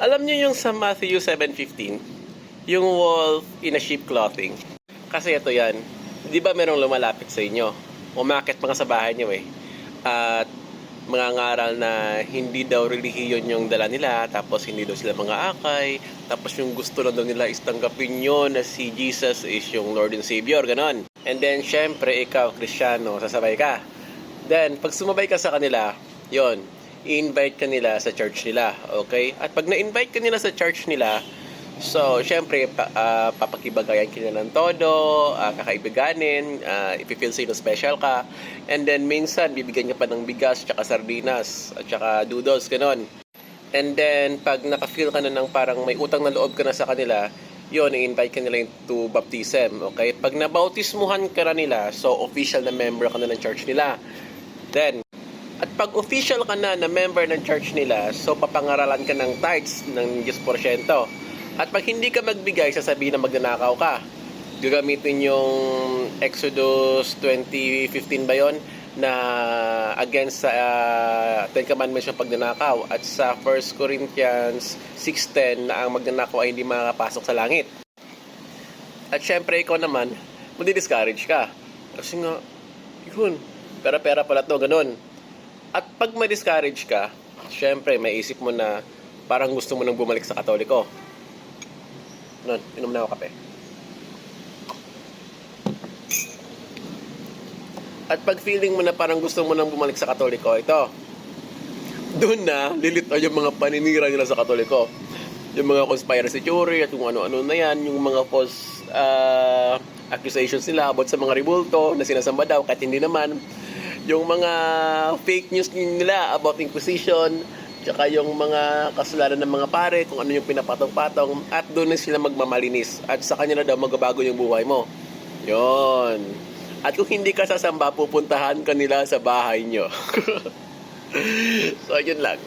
Alam niyo yung sa Matthew 7.15, yung wolf in a sheep clothing. Kasi ito yan, di ba merong lumalapit sa inyo? Umakit mga sa bahay niyo eh. At mga ngaral na hindi daw relihiyon yung dala nila, tapos hindi daw sila mga akay, tapos yung gusto lang daw nila is tanggapin nyo na si Jesus is yung Lord and Savior, ganon. And then, syempre, ikaw, Krisyano, sasabay ka. Then, pag sumabay ka sa kanila, yon i-invite ka nila sa church nila, okay? At pag na-invite ka nila sa church nila, so, syempre, pa, ah, papakibagayan ka nila ng todo, uh, kakaibiganin, uh, ipipil sa'yo na special ka, and then minsan, bibigyan niya pa ng bigas, tsaka sardinas, at tsaka doodles, ganon. And then, pag nakafeel ka na ng parang may utang na loob ka na sa kanila, yun, i-invite ka nila to baptism, okay? Pag nabautismuhan ka na nila, so official na member ka na ng church nila. Then, pag official ka na na member ng church nila, so papangaralan ka ng tithes ng 10%. At pag hindi ka magbigay, sasabihin na magnanakaw ka. Gagamitin yung Exodus 2015 ba yon na against sa uh, Ten Commandments yung pagnanakaw at sa 1 Corinthians 6.10 na ang magnanakaw ay hindi makapasok sa langit. At syempre ikaw naman, madi-discourage ka. Kasi nga, yun, pera-pera pala to, ganun. At pag ma-discourage ka, syempre may isip mo na parang gusto mo nang bumalik sa katoliko. Nun, inom na ako kape. At pag feeling mo na parang gusto mo nang bumalik sa katoliko, ito. Doon na, lilitaw yung mga paninira nila sa katoliko. Yung mga conspiracy theory at kung ano-ano na yan, yung mga false uh, accusations nila about sa mga ribulto na sinasamba daw kahit hindi naman. Yung mga fake news nila about Inquisition, tsaka yung mga kasalanan ng mga pare, kung ano yung pinapatong-patong, at doon na sila magmamalinis. At sa kanila daw magbabago yung buhay mo. Yon. At kung hindi ka sasamba, pupuntahan ka nila sa bahay nyo. so, yun lang.